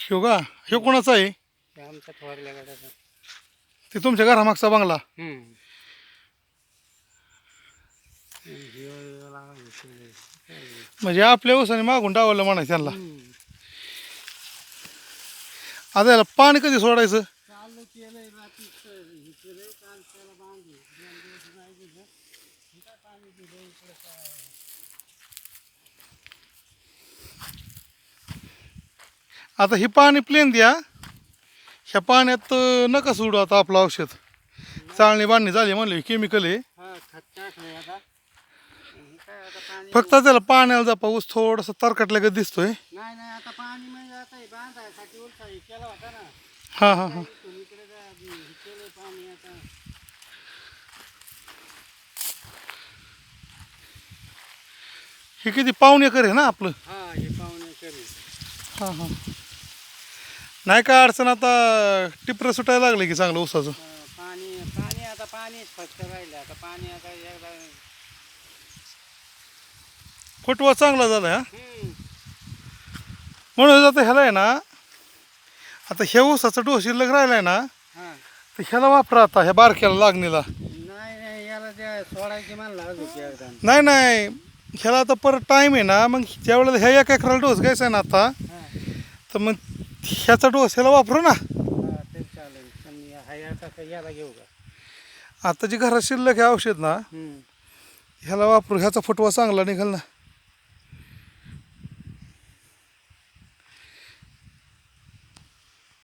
ह्यो का ह्यो कोणाचा आहे ते थोरल्या तुमच्या घरामागचा बंगला हम्म. काय हे? म्हणजे आपल्या उसाने मागून डावलं म्हणायचं त्यांना हम्म. आता याला पाणी कधी सोडायचं चालू केलंय रात्रीचं. हे केलंय, काल त्याला बांधली. दोन दिवस नाही दिलं. हे काय पाणी दिलं इकडं काय? आता हे पाणी प्लेन द्या. ह्या पाण्यात नका सोडू आता आपलं औषध. चाळणी बांधणी झाली म्हणले केमिकल आहे फक्त त्याला पाण्याला जा पाऊस थोडंसं दिसतोय. नाही आता पाणी म्हणजे हे हे हां हां किती पाऊण एकर आहे ना आपलं? पाहुणे हां हां. नाही काय अडचण आता टिपरं सुटायला लागले की चांगलं ऊसाचं. पाणी पाणी आता पाणीच फक्त राहिलं आता पाणी आता एकदा फुटवा चांगला झाला हा? हम्म. म्हणून आता ह्याला आहे ना आता ह्या ऊसाचा डोस शिल्लक राहिलाय ना हा. तर ह्याला वापरा आता ह्या बारक्याला लागणीला. नाही नाही याला त्या सोडायची म्हणला अजून एकदा. नाही नाही. ह्याला आता परत टाईम आहे ना मग ज्या वेळेला ह्या एक एकराला डोस घ्यायचा आहे ना आता हा. तर मग ह्याचा डोस ह्याला वापरू ना हा ते चालेल पण हा याचा का याला घेऊ का आता जी घरात शिल्लक आहे औषध ना हम्म. ह्याला वापरू ह्याचा फुटवा चांगला निघाल ना